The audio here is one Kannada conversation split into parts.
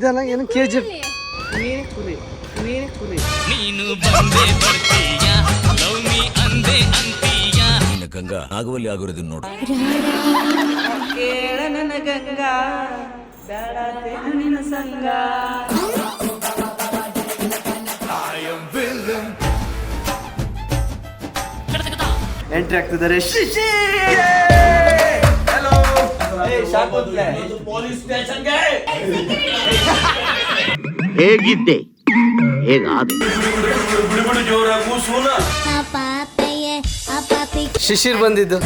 ಇದೆಲ್ಲ ಏನು ಕೆ ಜಿ ನೀನು ಬಂದೆ ಬರ್ತೀಯ ಲವ್ ಮೀ ಅಂದೆ ಅಂತೀಯ. ನಿನ್ನ ಗಂಗಾ ಆಗುವಲ್ಲಿ ಆಗಿರೋದನ್ನ ನೋಡು. ಕೇಳ ನನ್ನ ಗಂಗಾ ಬೇಡ ನಿನ್ನ ಸಂಗ. ಎಂಟ್ರಿ ಆಗ್ತಿದ್ದಾರೆ. ಶಿಶಿ ಹೇಗಿದ್ದೆ? ಹೇಗಾದೆ? ಶಿಶಿರ್ ಬಂದಿದ್ದು.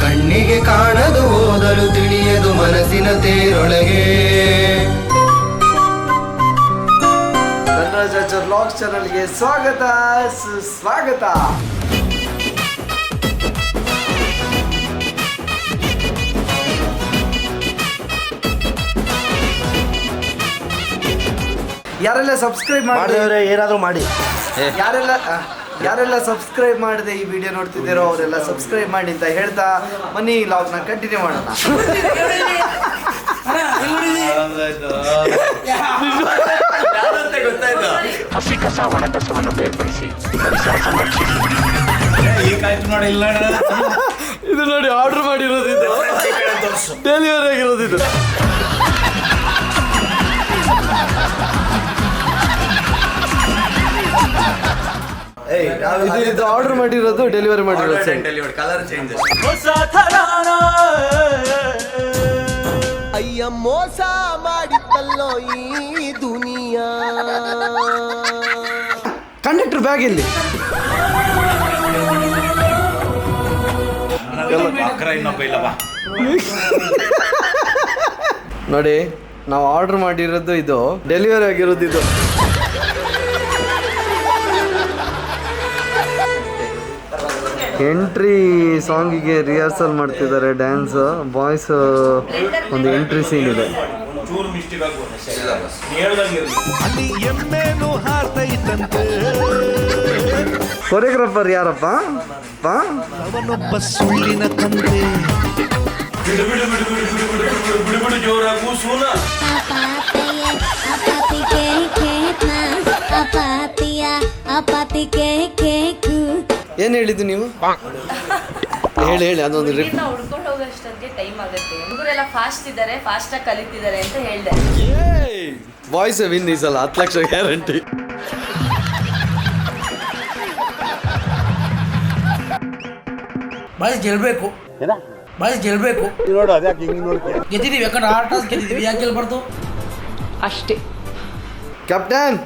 ಕಣ್ಣಿಗೆ ಕಾಣದು ಓದಲು ತಿಳಿಯದು ಮನಸ್ಸಿನ ತೇರೊಳಗೆ. ಲಾಗ್ಸ್ ಚಾನಲ್ಗೆ ಸ್ವಾಗತ ಸುಸ್ವಾಗತ. ಯಾರೆಲ್ಲ ಸಬ್ಸ್ಕ್ರೈಬ್ ಮಾಡಿದ್ರೆ ಏನಾದರೂ ಮಾಡಿ. ಯಾರೆಲ್ಲ ಆ, ಯಾರೆಲ್ಲ ಸಬ್ಸ್ಕ್ರೈಬ್ ಮಾಡದೆ ಈ ವಿಡಿಯೋ ನೋಡ್ತಿದ್ದೀರೋ ಅವರೆಲ್ಲ ಸಬ್ಸ್ಕ್ರೈಬ್ ಮಾಡಿ ಅಂತ ಹೇಳ್ತಾ ಮನಿ ಲಾಗ್ನ ಕಂಟಿನ್ಯೂ ಮಾಡೋಣ. ಇದು ನೋಡಿ ಆರ್ಡರ್ ಮಾಡಿರೋದು ಇದು ಡೆಲಿವರಿ ಆಗಿರೋದು ಇದು ಇದು ಇದು ಆರ್ಡರ್ ಮಾಡಿರೋದು ಡೆಲಿವರಿ ಮಾಡಿರೋದು ಸರ್ ಅಯ್ಯ ಮೋಸ ಮಾಡಿತ್ತಲ್ಲೋ ಈ ದುನಿಯಾ. ಕಂಡಕ್ಟರ್ ಬ್ಯಾಗ್ ಇಲ್ಲಿ. ನೋಡಿ ನಾವು ಆರ್ಡರ್ ಮಾಡಿರೋದು ಇದು ಡೆಲಿವರಿ ಆಗಿರೋದು ಇದು. ಎಂಟ್ರಿ ಸಾಂಗಿಗೆ ರಿಹರ್ಸಲ್ ಮಾಡ್ತಿದ್ದಾರೆ ಡ್ಯಾನ್ಸ್ ಬಾಯ್ಸ್ ಒಂದು ಎಂಟ್ರಿ ಸೀನ್ ಇದೆ ಕೊರಿಯೋಗ್ರಾಫರ್ ಯಾರಪ್ಪ ಪಾ ಅಪಾಪೆಯೇ ಅಪಾಪಿ ಕೆ ಕೇತ್ನ ಅಪಾಪಿಯ ಅಪಾಪಿ ಕೆ ಕೇಕು ಏನು ಹೇಳಿದ್ದು ನೀವು? ಹೇಳಿ ಹೇಳಿ ಅದೊಂದು ವಾಯ್ಸ್ ಹುಡ್ಕೊಂಡು ಹೋಗೋಷ್ಟೊತ್ತಿಗೆ ಟೈಮ್ ಆಗುತ್ತೆ. ಹುಡುಗರೆಲ್ಲ ಫಾಸ್ಟ್ ಇದ್ದಾರೆ ಫಾಸ್ಟಾಗಿ ಕಲಿತಿದ್ದಾರೆ ಅಂತ ಹೇಳ್ದೆ. ಬಾಯ್ಸ್ ವಿನ್ ಈ ಸಲ ಹತ್ತು ಲಕ್ಷ ಗ್ಯಾರಂಟಿ ಬಾಯ್ಸ್ ಗೆಲ್ಬೇಕು. ಬಾಯ್ಸ್ ಗೆಲ್ಬೇಕು. ಗೆದ್ದಿದೀವಿ ಯಾಕಂದ್ರೆ ಆರ್ ಟಾಸ್ ಗೆದ್ದಿದೀವಿ ಯಾಕೆ ಗೆಲ್ಬಾರ್ದು? ಅಷ್ಟೇ. ಕ್ಯಾಪ್ಟನ್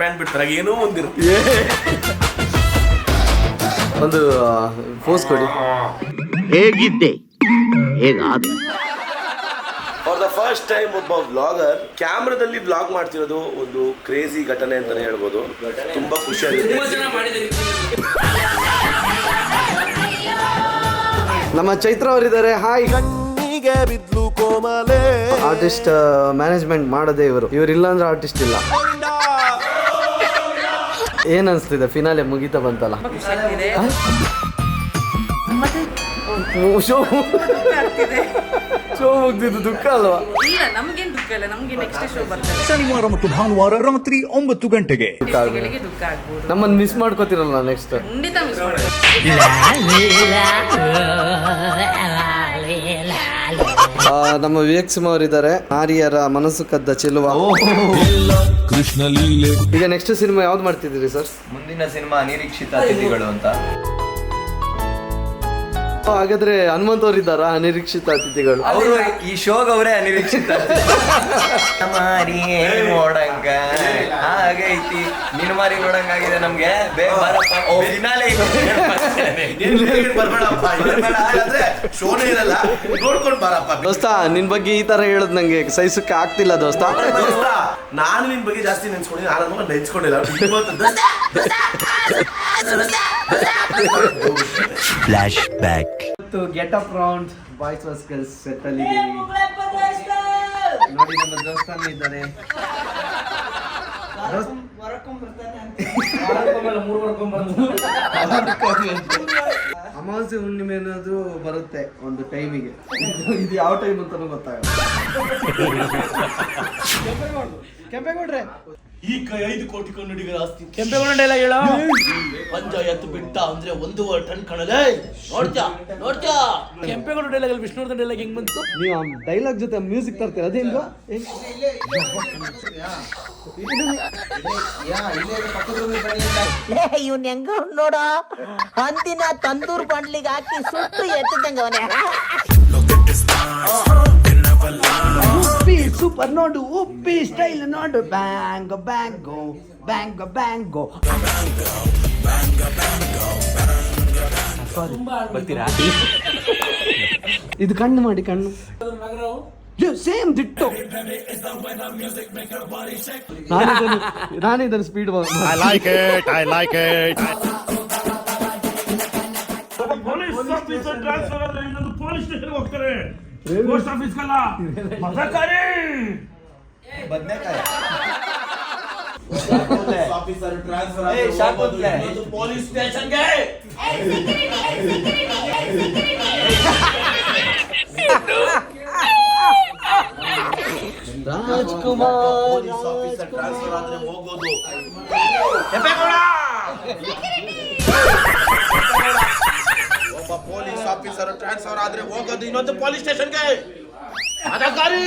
ಪ್ಯಾಂಟ್ ಬಿಡ್ತಾರೆ ಏನೋ ಒಂದಿರುತ್ತೆ ಒಂದು ಫೋಸ್ ಕೊಡಿ. ಹೇಗಿದ್ದೆ? ಹೇಗಾದ ಫಾರ್ ದ ಫಸ್ಟ್ ಟೈಮ್ ಒಬ್ಬ ವ್ಲಾಗರ್ ಕ್ಯಾಮ್ರಾದಲ್ಲಿ ವ್ಲಾಗ್ ಮಾಡ್ತಿರೋದು ಒಂದು ಕ್ರೇಜಿ ಘಟನೆ ಅಂತಾನೆ ಹೇಳ್ಬೋದು. ತುಂಬಾ ಖುಷಿ ಆಗುತ್ತೆ. ನಮ್ಮ ಚೈತ್ರ ಅವರಿದ್ದಾರೆ. ಹಾಯ್ ಕಣ್ಣಿಗೆ ಬಿದ್ಲು ಕೋಮಲೆ. ಆರ್ಟಿಸ್ಟ್ ಮ್ಯಾನೇಜ್ಮೆಂಟ್ ಮಾಡದೆ ಇವರು. ಇವರಿಲ್ಲ ಅಂದ್ರೆ ಆರ್ಟಿಸ್ಟ್ ಇಲ್ಲ. ಏನ್ ಅನ್ಸ್ತಿದೆ? ಫಿನಾಲೆ ಮುಗಿತಾ ಬಂತಲ್ಲ? ಶೋ ಶೋ ಮುಗ್ದಿದ್ದು ದುಃಖ ಅಲ್ವಾ? ಇಲ್ಲ ನಮ್ಗೇನ್ ದುಃಖ ಇಲ್ಲ. ನಮ್ಗೆ ನೆಕ್ಸ್ಟ್ ಶೋ ಬರ್ತದೆ. ಶನಿವಾರ ಮತ್ತು ಭಾನುವಾರ ರಾತ್ರಿ ಒಂಬತ್ತು ಗಂಟೆಗೆ. ಗಳಿಗೆ ದುಃಖ ಆಗ್ಬೋದು. ನಮ್ಮನ್ನ ಮಿಸ್ ಮಾಡ್ಕೋತಿರಲ್ಲ ನೆಕ್ಸ್ಟ್ ಖಂಡಿತ ಮಿಸ್ ನಮ್ಮ ವಿವೇಕ್ ಸಿಂಹ ಅವರಿದ್ದಾರೆ. ಆರ್ಯರ ಮನಸ್ಸು ಕದ್ದ ಚೆಲುವ. ಕೃಷ್ಣ ಲೀಲೆ. ಈಗ ನೆಕ್ಸ್ಟ್ ಸಿನಿಮಾ ಯಾವ್ದು ಮಾಡ್ತಿದ್ದೀರಿ ಸರ್? ಮುಂದಿನ ಸಿನಿಮಾ ಅನಿರೀಕ್ಷಿತ ಅತಿಥಿಗಳು ಅಂತ. ಹಾಗಾದ್ರೆ ಹನುಮಂತ್ ಇದ್ದಾರಾ ಅನಿರೀಕ್ಷಿತ ಅತಿಥಿಗಳು? ಅವರು ಈ ಶೋಗ್ ಅವರೇ ಅನಿರೀಕ್ಷಿತ ಮಾರಿ ನೋಡಂಗ? ಹಾಗೈತಿ ನಿನ್ ಮಾರಿ ನೋಡಂಗಾಗಿದೆ ನಮ್ಗೆ. ಬೇಗ ಬಾರಪ್ಪ. ಓ ಫಿನಾಲೆ ಬರ್ಬೇಡಪ್ಪ ಬರ್ಬೇಡ ಹಾಗಾದ್ರೆ ಶೋನೇ ಇರಲ್ಲ. ನೋಡ್ಕೊಂಡು ಬಾರಪ್ಪ. ದೋಸ್ತ ನಿನ್ ಬಗ್ಗೆ ಈ ತರ ಹೇಳೋದ್ ನಂಗೆ ಸಹಿಸಕ್ಕೆ ಆಗ್ತಿಲ್ಲ ದೋಸ್ತ. ದೋಸ್ತ, ನಾನು ನಿನ್ ಬಗ್ಗೆ ಜಾಸ್ತಿ ನೆನ್ಸ್ಕೊಂಡಿದ್ದೀನಿ. ನಾನು ನೆನ್ಸ್ಕೊಂಡಿಲ್ಲ ಇವತ್ತು ದೋಸ್ತ, ಫ್ಲಾಶ್ ಬ್ಯಾಕ್ ಇವತ್ತು getup round boys versus girls set ಅಲ್ಲಿ. ನೋಡಿ ನಮ್ಮ ದೋಸ್ತಾನ ಇದ್ದಾರೆ. ಅಮಾವಾಸ್ಯ ಹುಣ್ಣಿಮೆ ಅನ್ನೋದು ಬರುತ್ತೆ ಒಂದು ಟೈಮಿಗೆ ಇದು ಯಾವ ಟೈಮ್ ಅಂತಾನೂ ಗೊತ್ತಾಗಲ್ಲ. ಕೆಂಪೇಗೌಡ್ರೆ. ಈ ಕೈ ಐದು ಕೋಟಿ ಕನ್ನಡಿಗರ ಆಸ್ತಿ. ಕೆಂಪೇಗೌಡ ಡೈಲಾಗ್ ಹೇಳ. ಪಂಚಾಯತ್ ಬಿಟ್ಟ ಅಂದ್ರೆ ಒಂದೂವರೆ ಟನ್ ಕಣಲೆ. ನೋಡ್ತಾ ನೋಡ್ತಾ ಕೆಂಪೇಗೌಡ ಡೈಲಾಗ್ ಅಲ್ಲಿ ವಿಷ್ಣುವರ್ಧನ್ ಡೈಲಾಗ್ ಹೆಂಗ್ ಬಂತು? ನೀವು ಡೈಲಾಗ್ ಜೊತೆ ಮ್ಯೂಸಿಕ್ ತರ್ತೀರ ಅದೇನ್ವಾ ಇವ್ನ ಹೆಂಗ ನೋಡ. ಅಂದಿನ ತಂದೂರ್ ಬಂಡ್ಲಿಗೆ ಹಾಕಿ ಸುಟ್ಟು ಎತ್ತಿದಂಗ ಅವನೇ ಉಪ್ಪಿ ಸೂಪರ್ ನೋಡು ಉಪ್ಪಿ ಸ್ಟೈಲ್ ನೋಡು. ಬ್ಯಾಂಗ್ ಬ್ಯಾಂಗೋ ಬ್ಯಾಂಗ್ ಬ್ಯಾಂಗೋ ಬರ್ತೀರಾ? ಇದು ಕಣ್ಣು ಮಾಡಿ ಕಣ್ಣು. Same ditto. ನಾನಿದ್ದಾನೆ speed I like it I like it police officer transfer ಆದ್ರೆ ಇನ್ನೊಂದು ಪೊಲೀಸ್ ಸ್ಟೇಷನ್ ಹೋಗ್ತಾರೆ. ಪೋಸ್ಟ್ ಆಫೀಸ್ ಕಲ್ಲ ಮದಕಾರಿ ಪೊಲೀಸ್ ಸ್ಟೇಷನ್ಗೆ ರಾಜ್ಕುಮಾರ್ ಟ್ರಾನ್ಸ್ಫರ್ ಆದ್ರೆ ಹೋಗೋದು ಒಬ್ಬ ಪೊಲೀಸ್ ಆಫೀಸರ್ ಟ್ರಾನ್ಸ್ಫರ್ ಆದ್ರೆ ಹೋಗೋದು ಇನ್ನೊಂದು ಪೊಲೀಸ್ ಸ್ಟೇಷನ್ಗೆ. ಅದಕ್ಕಾರಿ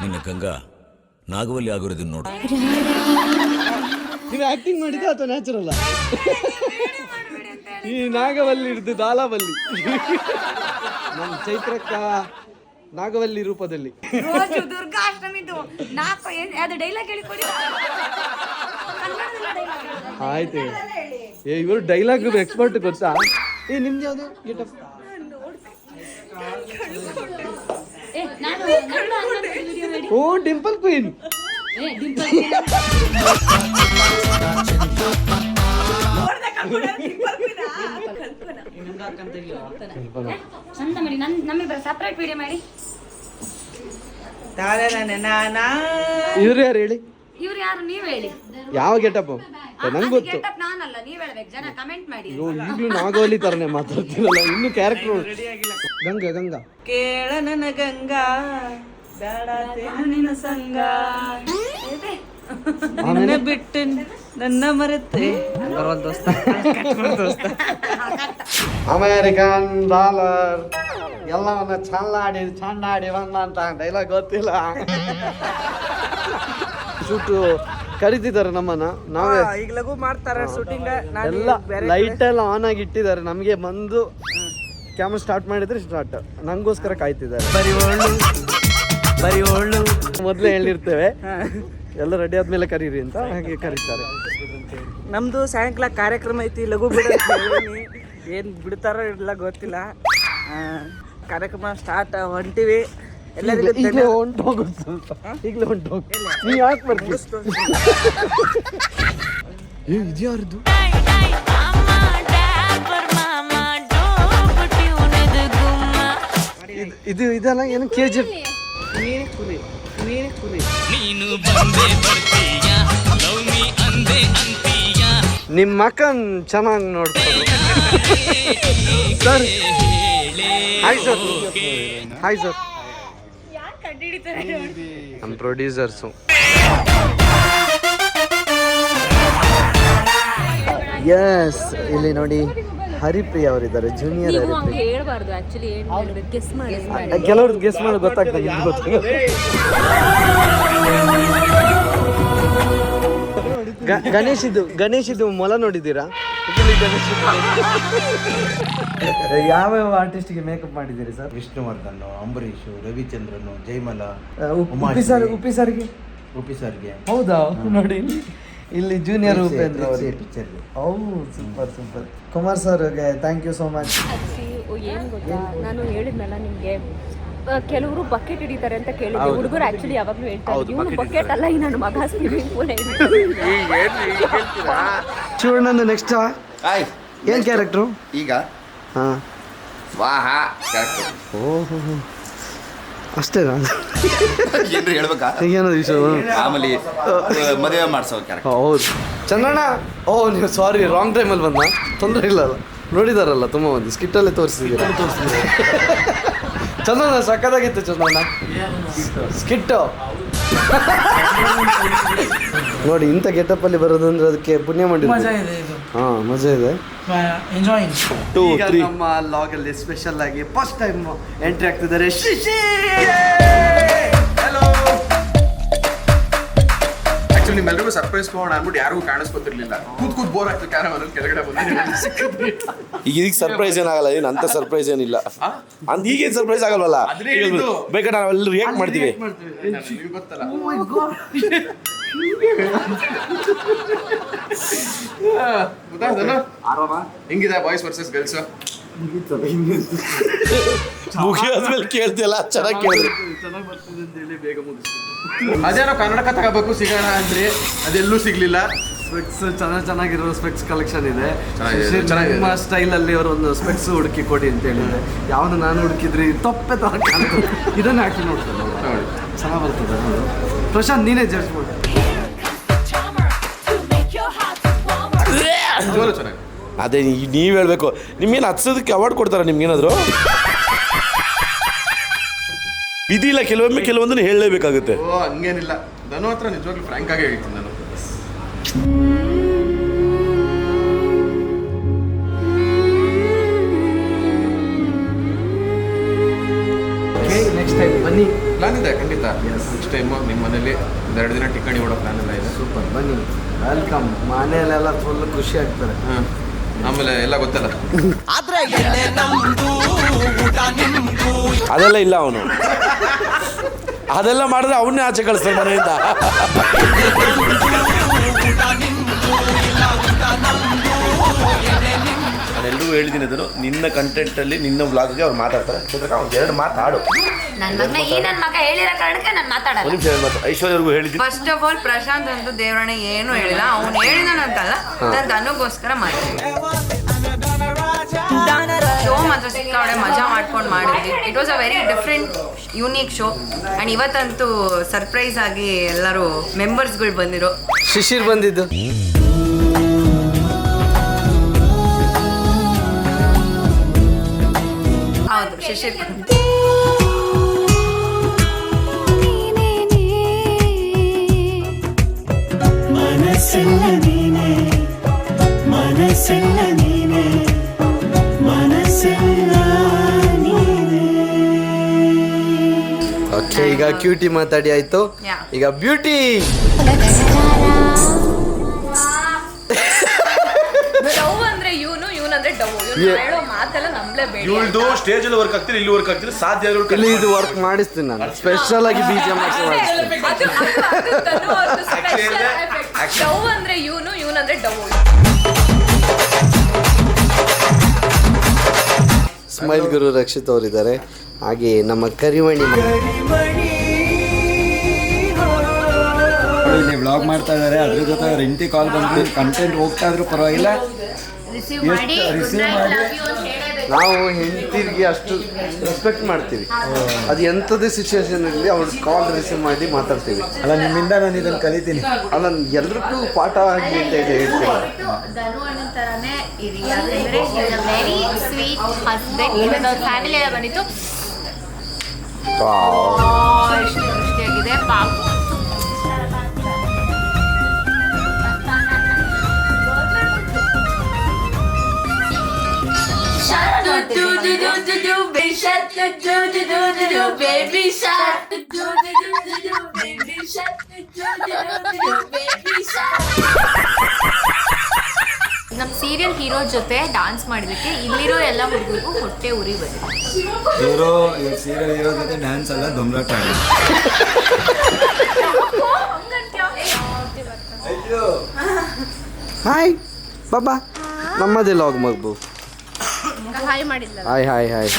ನಿನ್ನ ಗಂಗಾ ನಾಗವಲ್ಲಿ ಆಗಿರೋದನ್ನ ನೋಡು. ನೀವು ಆಕ್ಟಿಂಗ್ ಮಾಡಿದ್ದೆ ಅಥವಾ ನ್ಯಾಚುರಲ್ ಈ ನಾಗವಲ್ಲಿ ಹಿಡ್ದು ದಾಲಾವಲ್ಲಿ? ನಮ್ಮ ಚೈತ್ರಕ್ಕ ನಾಗವಲ್ಲಿ ರೂಪದಲ್ಲಿ. ರೋಜು ದುರ್ಗಾಷ್ಟಮಿದು ನಾಲ್ಕು ಏನ್ ಅದು ಡೈಲಾಗ್ ಹೇಳಿ ಕೊಡಿ. ಆಯ್ತು ಏ ಇವರು ಡೈಲಾಗ್ ಎಕ್ಸ್ಪರ್ಟ್ ಗೊತ್ತಾ? ಏ ನಿಮ್ದು ಯಾವುದು? ಗೆಟಪ್ ಓ ಡಿಂಪಲ್ ಕ್ವೀನ್ ಡಿಂಪಲ್ ಚಂದ ಮಾಡಿ ನನ್ ನಮ್ಮಿಬ್ಬರ ಸಪ್ರೇಟ್ ವಿಡಿಯೋ ಮಾಡಿ. ಇವ್ರು ಯಾರು ಹೇಳಿ? ಇವ್ರು ಯಾರು ನೀವ್ ಹೇಳಿ. ಯಾವ ಗೆಟಪ್ ನಂಗೆ ಗೊತ್ತು. ಗೆಟಪ್ ನಾನಲ್ಲ ನೀವ್ ಹೇಳ್ಬೇಕು. ಜನ ಕಮೆಂಟ್ ಮಾಡಿ ಅಯ್ಯೋ ಈಗಲೂ ನಾಗೋಲಿ ತರನೇ ಮಾತಾಡ್ತಿರಲ್ಲ ಇನ್ನು ಕ್ಯಾರೆಕ್ಟರ್ ಗಂಗಾ ಗಂಗಾ. ಕೇಳ ನನ್ನ ಗಂಗಾ ಬೇಡ ನಿನ್ನ ಸಂಗ. ಆಮೇಲೆ? ಬಿಟ್ಟು ನನ್ನ ಮರೆತೆ? ದೋಸ್ತ. ಅಮೇರಿಕನ್ ಡಾಲರ್ ಎಲ್ಲವನ್ನ ಚಂದಾಡಿ ಚಂದಾಡಿ ಬಂದ ಅಂತ ಡೈಲಾಗ್ ಗೊತ್ತಿಲ್ಲ. ಶೂಟು ಕರಿತಿದ್ದಾರೆ ನಮ್ಮನ್ನ. ನಾವೇ ಈಗ ಲಘು ಮಾಡ್ತಾರೆ ಶೂಟಿಂಗ್ ಎಲ್ಲ ಲೈಟ್ ಎಲ್ಲ ಆನ್ ಆಗಿ ಇಟ್ಟಿದ್ದಾರೆ. ನಮಗೆ ಬಂದು ಕ್ಯಾಮ್ರಾ ಸ್ಟಾರ್ಟ್ ಮಾಡಿದ್ರೆ ಸ್ಟಾರ್ಟ್ ನಂಗೋಸ್ಕರ ಕಾಯ್ತಿದ್ದಾರೆ. ಬರಿ ಒಳ್ಳು ಬರಿ ಒಳ್ಳು. ಮೊದಲೇ ಹೇಳಿರ್ತೇವೆ. ಎಲ್ಲ ರೆಡಿ ಆದ್ಮೇಲೆ ಕರೀರಿ ಅಂತ ಹಾಗೆ ಕರೀತಾರೆ. ನಮ್ದು ಸಾಯಂಕಾಲ ಕಾರ್ಯಕ್ರಮ ಐತಿ ಲಘು ಬಿಡ. ಏನ್ ಬಿಡ್ತಾರೋ ಇಲ್ಲ ಗೊತ್ತಿಲ್ಲ. ಕಾರ್ಯಕ್ರಮ ಸ್ಟಾರ್ಟ್ ಹೊಂಟಿವಿ. ಎಲ್ಲರಿಗೂ ಈಗಲೇ ಹೊಂಟು ಹೋಗೋದು ಸ್ವಲ್ಪ. ಈಗಲೇ ಹೊಂಟು ಹೋಗು. ನೀ ಯಾಕೆ ಬರ್ತೀವಿ ಏ ಇದು ಯಾರ್ದು? ಇದು- ಇದು ಇದೆಲ್ಲ ಏನು ಕೆ ಜಿ ನೀನು ಬಂದೆ ಬರ್ತೀಯ? ಲವ್ ಮೀ ಅಂದೆ ಅಂತೀಯ? ನಿಮ್ಮ ಮಕ್ಕನ್ ಚೆನ್ನಾಗಿ ನೋಡ್ಕೊಂಡು sir. Hi sir hi sir ನಮ್ಮ ಪ್ರೊಡ್ಯೂಸರ್ಸು. ಎಸ್ ಇಲ್ಲಿ ನೋಡಿ. ಹರಿಪ್ರಿಯ ಅವರಿದ್ದಾರೆ ಜೂನಿಯರ್ ಹರಿಪ್ರಿಯ. ಹೇಳ್ಬಾರ್ದು ಆಕ್ಚುಲಿ ಗೆಸ್ ಮಾಡಿ. ಕೆಲವ್ರದ್ದು ಗೆಸ್ ಮಾಡೋದು ಗೊತ್ತಾಗ್ತದೆ ಗ- ಗಣೇಶ್ ಇದು ಗಣೇಶ್ ಇದು ಮೊಲ ನೋಡಿದ್ದೀರಾ? ಯಾವ ಯಾವ ಯಾವ್ಯಾವ ಆರ್ಟಿಸ್ಟ್ಗೆ ಮೇಕಪ್ ಮಾಡಿದ್ದೀರಿ ಸರ್? ವಿಷ್ಣುವರ್ಧನ್ ಅಂಬರೀಶ್ ರವಿಚಂದ್ರನ್ ಜೈಮಲ ಉಪ್ಪಿ ಸರ್ ಉಪ್ಪಿ ಸರ್ಗೆ. ಉಪಿ ಸರ್ಗೆ. ಹೌದಾ? ನೋಡಿ. ಇಲ್ಲಿ ಜೂನಿಯರ್ ಉಪೇಂದ್ರ ಅವರು picture O super super Kumar sir thank you so much ಏನು ಗೊತ್ತಾ? ನಾನು ಹೇಳಿದ್ನಲ್ಲ ನಿಮಗೆ ಕೆಲವರು ಬಕೆಟ್ ಹಿಡಿತಾರೆ ಅಂತ ಕೇಳಿದ್ದೆ. ಹುಡುಗರು ಆಕ್ಚುಲಿ ಯಾವಾಗ್ಲೂ ಹೇಳ್ತಾರೆ ಇವನು ಬಕೆಟ್ ಅಲ್ಲ ಈ ನನ್ನ ಮಗ ಸ್ವಿಮ್ಮಿಂಗ್ ಪೂಲ್ ಶಿವಣ್ಣಂದು ನೆಕ್ಸ್ಟ್ ಆಯ್ ಏನ್ ಕ್ಯಾರೆಕ್ಟ್ರು ಈಗ? ಹಾ. ವಾಹ ಓಹೋ ಏನ್ರಿ ಹೇಳ್ಬೇಕಾ? ವಿಷಯ ಆಮೇಲೆ ಮದುವೆ ಮಾಡ್ಸೋ ಕ್ಯಾರೆಕ್ಟರ್ ಹೌದು. ಚಂದಣ್ಣ ಓ ನೀವು ಸಾರಿ ರಾಂಗ್ ಟೈಮಲ್ಲಿ ಬಂದ ತೊಂದರೆ ಇಲ್ಲ ಅಲ್ಲ. ನೋಡಿದಾರಲ್ಲ ತುಂಬ ಸ್ಕಿಟ್ ಸ್ಕಿಟ್ಟಲ್ಲೇ ತೋರಿಸಿದ್ದೀರ? ಚಂದ್ರಣ್ಣ ಸಕ್ಕದಾಗಿತ್ತು ಚಂದ್ರಣ್ಣ. ಸ್ಕಿಟ್ಟು ನೋಡಿ ಇಂಥ ಬರೋದು ಬರೋದಂದ್ರೆ ಅದಕ್ಕೆ ಪುಣ್ಯ ಮಾಡಿ ಮಜಾ ಇದೆ ಇದು. ಹಾಂ ಮಜಾ ಇದೆ. ಎಂಜಾಯಿಂಗ್ ಟೂ ತ್ರೀ ನಮ್ಮ ಲಾಗಲ್ಲಿ ಸ್ಪೆಷಲ್ ಆಗಿ ಫಸ್ಟ್ ಟೈಮ್ ಎಂಟ್ರಿ ಆಗ್ತಿದ್ದಾರೆ ಶಿಶಿ. ನಿಮ್ಮೆಲ್ಲರಿಗೂ ಸರ್ಪ್ರೈಸ್ ಮಾಡೋಣ ಅನ್ಬಿಟ್ಟು ಯಾರಿಗೂ ಕಾಣಿಸ್ಕೊತಿರ್ಲಿಲ್ಲ. ಕೂತ್ ಕೂತ್ ಬೋರ್ ಆಗ್ತದೆ ಕ್ಯಾರಮನಲ್ಲಿ ಕೆಳಗಡೆ ಬಂದು ಈಗ ಸರ್ಪ್ರೈಸ್ ಏನಾಗಲ್ಲ ಏನು ಅಂತ ಸರ್ಪ್ರೈಸ್ ಏನಿಲ್ಲ. ಅಂದ್ ಈಗೇನು ಸರ್ಪ್ರೈಸ್ ಆಗಲ್ವಲ್ಲ. ಬೇಕಾದ್ರೆ ನಾವೆಲ್ಲರೂ ರಿಯಾಕ್ಟ್ ಮಾಡ್ತೀವಿ. ನಿಮ್ಗೆ ಗೊತ್ತಲ್ಲ ಗೊತ್ತಾಯ್ತಲ್ಲ ಹೆಂಗಿದೆ ಬಾಯ್ಸ್ ವರ್ಸಸ್ ಗರ್ಲ್ಸ್ ಮುಗಿಯೋದ್ಮೇಲೆ ಕೇಳ್ತಿಯಲ್ಲ ಚೆನ್ನಾಗಿ ಕೇಳಿದ್ರಿ ಅದೇನೋ ಕನ್ನಡಕ ತಗೋಬೇಕು ಸಿಗೋಣ ಅಂದ್ರೆ. ಅದೆಲ್ಲೂ ಸಿಗ್ಲಿಲ್ಲ. ಸ್ಪೆಕ್ಸ್ ಚೆನ್ನಾಗಿ ಚೆನ್ನಾಗಿರೋ ಸ್ಪೆಕ್ಸ್ ಕಲೆಕ್ಷನ್ ಇದೆ. ನಿಮ್ಮ ಸ್ಟೈಲಲ್ಲಿ ಅವರು ಒಂದು ಸ್ಪೆಕ್ಸ್ ಹುಡುಕಿ ಕೊಡಿ ಅಂತ ಹೇಳಿದ್ರೆ ಯಾವ್ದು ನಾನು ಹುಡುಕಿದ್ರಿ ತಪ್ಪೆ ತರ ಇದನ್ನ ಹಾಕಿ ನೋಡ್ತಾರೆ. ನೋಡಿ. ಚೆನ್ನಾಗಿ ಬರ್ತದೆ ಪ್ರಶಾಂತ್ ನೀನೇ ಜಡ್ಜ್ ಮಾಡಿ ಚೆನ್ನಾಗಿ. ಅದೇ ನೀವು ಹೇಳ್ಬೇಕು. ನಿಮ್ಗೇನು ಹತ್ಸೋದಕ್ಕೆ ಅವಾರ್ಡ್ ಕೊಡ್ತಾರ ನಿಮ್ಗೇನಾದ್ರು ಇದಿಲ್ಲ ಇಲ್ಲ ಕೆಲವೊಮ್ಮೆ ಕೆಲವೊಂದನ್ನು ಹೇಳಲೇಬೇಕಾಗುತ್ತೆ. ಓ ಹಂಗೇನಿಲ್ಲ. ನಾನು ಹತ್ರ ನಿಜವಾಗ್ಲೂ ಫ್ರಾಂಕ್ ಆಗಿ ಹೇಳ್ತೀನಿ ನಾನು. ನೆಕ್ಸ್ಟ್ ಟೈಮ್ ಬನ್ನಿ. ಪ್ಲಾನ್ ಇದೆ ಖಂಡಿತ. ನೆಕ್ಸ್ಟ್ ಟೈಮು ನಿಮ್ಮ ಮನೇಲಿ. ಒಂದೆರಡು ದಿನ ಟಿಕ್ಕಣಿ ಓಡೋ ಪ್ಲಾನ್ ಎಲ್ಲ ಇದೆ. ಸೂಪರ್ ಬನ್ನಿ. ವೆಲ್ಕಮ್ ಮನೆಯಲ್ಲೆಲ್ಲ ಫುಲ್ ಖುಷಿ ಆಗ್ತಾರೆ. ಹಾಂ. ಆಮೇಲೆ ಎಲ್ಲ ಗೊತ್ತಲ್ಲ. ಅದೆಲ್ಲ ಇಲ್ಲ ಅವನು. ಅದೆಲ್ಲ ಮಾಡಿದ್ರೆ ಅವನ್ನೇ ಆಚೆ ಕಳಿಸ್ತಾನೆ ಮನೆಯಿಂದ. ನಾನೆಲ್ಲರೂ ಹೇಳಿದ್ದೀನಿ ಅದನ್ನು ನಿನ್ನ ಕಂಟೆಂಟಲ್ಲಿ ನಿನ್ನ ವ್ಲಾಗ್ಗೆ ಅವ್ರು ಮಾತಾಡ್ತಾರೆ. ಚಂದ್ರಕ ಅವ್ನು ಎರಡು ಮಾತಾಡು ನನ್ನ ಮಗನ ಈ ನನ್ನ ಮಗ ಹೇಳಿರೋ ಕಾರಣಕ್ಕೆ ನಾನು ಒಂದು ಮಾತಾಡಲ್ಲ ನಿಮಿಷ ಎರಡು ಮಾತು ಐಶ್ವರ್ಯವ್ರಿಗೂ ಹೇಳಿದ್ದೀನಿ. ಫಸ್ಟ್ ಆಫ್ ಆಲ್ ಪ್ರಶಾಂತ್ ಅಂತೂ ದೇವರಣ್ಣ ಏನು ಹೇಳಿಲ್ಲ. ಅವ್ನು ಹೇಳಿದಾನಂತಲ್ಲ ನಾನು ತನಗೋಸ್ಕರ ಶೋ ಮಾತ್ರ ಸಿಕ್ಕಾವಡೆ ಮಜಾ ಮಾಡ್ಕೊಂಡು ಮಾಡಿದ್ವಿ. It was a very different unique show and ಇವತ್ತಂತೂ surprise ಆಗಿ ಎಲ್ಲರೂ ಮೆಂಬರ್ಸ್ಗಳು ಬಂದಿರೋ ಶಿಶಿರ್ ಬಂದಿದ್ದು. ಹೌದು ಶಿಶಿರ್ ಮನಸ್ಸೆಲ್ಲ ನೀನೆ ಮನಸ್ಸೆಲ್ಲ ನೀನೆ ಮನಸ್ಸೆಲ್ಲ ನೀನೆ. ಓಕೆ ಈಗ ಕ್ಯೂಟಿ ಮಾತಾಡಿ ಆಯ್ತು? ಈಗ ಬ್ಯೂಟಿ ಡವ್ ಅಂದ್ರೆ ಇವನು ಇವನಂದ್ರೆ ಡವ್ ಇವನು ಮಾತೆಲ್ಲ ನಂಬಲೇಬೇಡಿ ಸ್ಟೇಜಲ್ಲಿ ವರ್ಕ್ ಆಗ್ತಿಲ್ಲ ಇಲ್ಲಿ ವರ್ಕ್ ಆಗ್ತಿಲ್ಲ ಸಾಧ್ಯ ಇಲ್ಲಿ ಇದು ವರ್ಕ್ ಮಾಡಿಸ್ತೀನಿ ನಾನು. ಸ್ಪೆಷಲ್ ಆಗಿ ಬಿ ಜಿ ಎಂ ಮಾಡಿಸ್ತೀನಿ. ಡವ್ ಅಂದ್ರೆ ಇವನು ಡವ್ ಸ್ಮೈಲ್ ಗುರು ರಕ್ಷಿತ್ ಅವರಿದ್ದಾರೆ. ಹಾಗೆ ನಮ್ಮ ಕರಿಮಣಿ ಇಲ್ಲಿ ಬ್ಲಾಗ್ ಮಾಡ್ತಾ ಇದ್ದಾರೆ ಅದ್ರ ಜೊತೆ ಅವ್ರ ಹೆಂಡತಿ ಕಾಲ್ ಬಂದ್ರೆ ಕಂಟೆಂಟ್ ಹೋಗ್ತಾ ಇದ್ರು ಪರವಾಗಿಲ್ಲ. ರಿಸೀವ್ ಮಾಡಿ, ರಿಸೀವ್ ಮಾಡಿ. ನಾವು ಹೆಂಡತಿಗೆ ಅಷ್ಟು ರೆಸ್ಪೆಕ್ಟ್ ಮಾಡ್ತೀವಿ. ಅದು ಎಂಥದೇ ಸಿಚುವೇಶನ್ ಇರಲಿ ಅವ್ರು ಕಾಲ್ ರಿಸೀವ್ ಮಾಡಿ ಮಾತಾಡ್ತೀವಿ. ಅಲ್ಲ ನಿಮ್ಮಿಂದ ನಾನು ಇದನ್ನು ಕಲಿತೀನಿ. ಅಲ್ಲ ಎಲ್ರಿಗೂ ಪಾಠ ಆಗಲಿ ಅಂತ ಇದೆ ಹೇಳ್ತೀನಿ. Up! ಇರಿ ಯಾಕಂದ್ರೆ ವೆರಿ ಸ್ವೀಟ್ ಹಸ್ಬೆಂಡ್ ಇವತ್ತು ಅವ್ರ ಫ್ಯಾಮಿಲಿ ಎಲ್ಲ ಬಂದಿತ್ತು ಎಷ್ಟು ಖುಷಿಯಾಗಿದೆ ಪಾಪ ನಮ್ಮ ಸೀರಿಯಲ್ ಹೀರೋ ಜೊತೆ ಡಾನ್ಸ್ ಮಾಡಿದಕ್ಕೆ ಇಲ್ಲಿರೋ ಎಲ್ಲ ಹುಡುಗರಿಗೂ ಹೊಟ್ಟೆ ಉರಿ ಬಂದಿದೆ ಹೀರೋ ಸೀರಿಯಲ್ ಹೀರೋ ಜೊತೆ ಡ್ಯಾನ್ಸ್ ಅಲ್ಲ ದೊಂಬರಾಟ ಆಡಿ. ಹಾಯ್ ಬಾಬಾ ನಮ್ಮದೇ ಲಾಗ್ ಮಗ್ಬು ಹಾಯ್ ಹಾಯ್ ಹಾಯ್ ಹಾಯ್.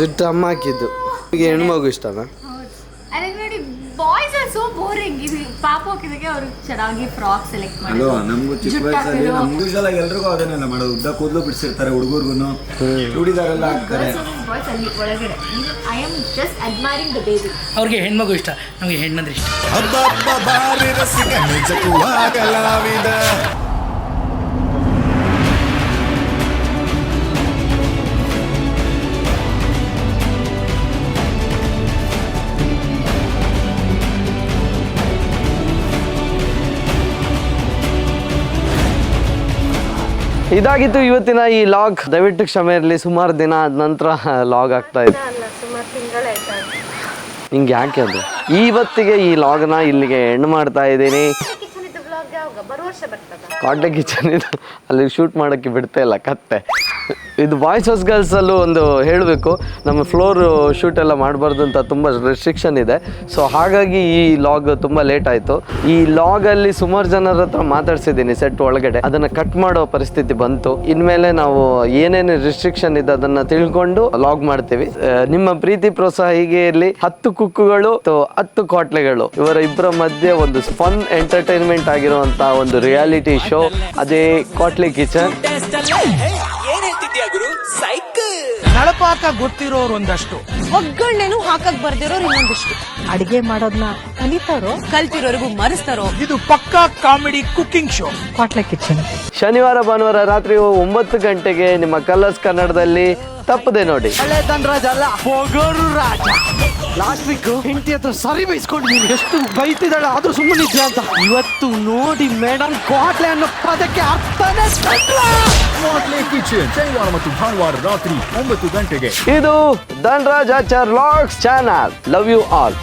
ಜುಟ್ಟು ಅಮ್ಮ ಹಾಕಿದ್ದು. ಈಗ ಹೆಣ್ಮಗು ಇಷ್ಟನಾ? ಅದೇ ನೋಡಿ ಬಾಯ್ಸ್ ಆರ್ ಸೋ ಬೋರಿಂಗ್ ಇದು ಪಾಪ ಹಾಕಿದಕ್ಕೆ ಅವರು ಚೆನ್ನಾಗಿ ಫ್ರಾಕ್ ಸೆಲೆಕ್ಟ್ ಮಾಡಿ ಅಲ್ವಾ ನಮಗೂ ಚಿಕ್ಕ ಜುಟ್ಟು ವಯಸ್ಸಲ್ಲಿ ಹಾಕಿದ್ರು. ನಮ್ಗೂ ಯೂಶಲ್ ಆಗಿ ಎಲ್ರಿಗೂ ಅದನ್ನೆಲ್ಲ ಮಾಡೋದು. ಉದ್ದ ಕೂದಲು ಬಿಡಿಸಿರ್ತಾರೆ ಹುಡುಗರ್ಗು ಚೂಡಿದಾರೆಲ್ಲ ಹಾಕ್ತಾರೆ. ಬಾಯ್ಸ್ ಅಲ್ಲಿ ಒಳಗಡೆ. I am just admiring the baby ಅವ್ರಿಗೆ ಹೆಣ್ಮಗು ಇಷ್ಟ ನಮಗೆ ಹೆಣ್ಣಂದ್ರೆ ಇಷ್ಟ. ಹಬ್ಬ ಬಾರಿ ರಸಿಕ ನಿಜಕ್ಕೂ ಆಗಲಾವಿದ ಇದಾಗಿತ್ತು ಇವತ್ತಿನ ಈ ಲಾಗ್. ದಯವಿಟ್ಟು ಕ್ಷಮೆ ಇರಲಿ ಸುಮಾರು ದಿನ ಆದ ನಂತರ ಲಾಗ್ ಆಗ್ತಾ ಇತ್ತು. ನಿಂಗೆ ಯಾಕೆ ಅದು? ಇವತ್ತಿಗೆ ಈ ಲಾಗ್ನ ಇಲ್ಲಿಗೆ ಎಂಡ್ ಮಾಡ್ತಾ ಇದ್ದೀನಿ. ಕಾಟ್ಲೆ ಕಿಚನ್ ಇದು ಅಲ್ಲಿ ಶೂಟ್ ಮಾಡೋಕ್ಕೆ ಬಿಡ್ತಾ ಇಲ್ಲ ಕತ್ತೆ. ಇದು ಬಾಯ್ಸ್ ಗರ್ಲ್ಸ್ ಅಲ್ಲೂ ಒಂದು ಹೇಳಬೇಕು. ನಮ್ಮ ಫ್ಲೋರ್ ಶೂಟ್ ಎಲ್ಲ ಮಾಡಬಾರ್ದು ಅಂತ ತುಂಬ ರೆಸ್ಟ್ರಿಕ್ಷನ್ ಇದೆ. ಸೊ ಹಾಗಾಗಿ ಈ ಲಾಗ್ ತುಂಬ ಲೇಟ್ ಆಯಿತು. ಈ ಲಾಗಲ್ಲಿ ಸುಮಾರು ಜನರ ಹತ್ರ ಮಾತಾಡ್ಸಿದ್ದೀನಿ ಸೆಟ್ ಒಳಗಡೆ. ಅದನ್ನು ಕಟ್ ಮಾಡೋ ಪರಿಸ್ಥಿತಿ ಬಂತು. ಇನ್ಮೇಲೆ ನಾವು ಏನೇನು ರೆಸ್ಟ್ರಿಕ್ಷನ್ ಇದೆ ಅದನ್ನು ತಿಳ್ಕೊಂಡು ಲಾಗ್ ಮಾಡ್ತೀವಿ. ನಿಮ್ಮ ಪ್ರೀತಿ ಪ್ರೋತ್ಸಾಹ ಹೀಗೆ ಇರಲಿ. ಹತ್ತು ಕುಕ್ಕುಗಳು ಹತ್ತು ಕಾಟ್ಲೆಗಳು. ಇವರ ಇಬ್ಬರ ಮಧ್ಯೆ ಒಂದು ಫನ್ ಎಂಟರ್ಟೈನ್ಮೆಂಟ್ ಆಗಿರುವಂತಹ ಒಂದು ರಿಯಾಲಿಟಿ ಶೋ ಅದೇ ಕಾಟ್ಲೆ ಕಿಚನ್ ನಳಪಾಕ ಗೊತ್ತಿರೋರು ಒಂದಷ್ಟು. ಒಗ್ಗರಣೆನೂ ಹಾಕಕ್ ಬರ್ದಿರೋರು ಇನ್ನೊಂದಿಷ್ಟು. ಅಡಿಗೆ ಮಾಡೋದನ್ನ ಕಲಿತಾರೋ ಕಲ್ತಿರೋರಿಗೂ ಮರೆಸ್ತಾರೋ? ಇದು ಪಕ್ಕಾ comedy cooking show. Kwatle kitchen ಶನಿವಾರ ಭಾನುವಾರ ರಾತ್ರಿ ಒಂಬತ್ತು ಗಂಟೆಗೆ ನಿಮ್ಮ ಕಲರ್ಸ್ ಕನ್ನಡದಲ್ಲಿ ತಪ್ಪದೆ ನೋಡಿ. ಹಳೆ ಧನರಾಜ ಅಲ್ಲ ಪೊಗರು ರಾಜ. ಲಾಸ್ಟ್ ವೀಕ್ ಹೆಂಡತಿ ಹತ್ರ ಸರಿ ಬೈಸ್ಕೊಂಡಿದ್ದೀನಿ ಎಷ್ಟು ಬೈತಿದ್ದಾಳೆ ಅದು ಸುಮ್ಮನಿದ್ದೆ ಅಂತ. ಇವತ್ತು ನೋಡಿ ಮೇಡಮ್ ಕ್ವಾಟ್ಲೆ ಅನ್ನೋ ಪದಕ್ಕೆ ಅರ್ಥನೇ ಕಿಚನ್ ಶನಿವಾರ ಮತ್ತು ಭಾನುವಾರ ರಾತ್ರಿ ಒಂಬತ್ತು ಗಂಟೆಗೆ. ಇದು Dhanraj Achar vlogs channel. Love you all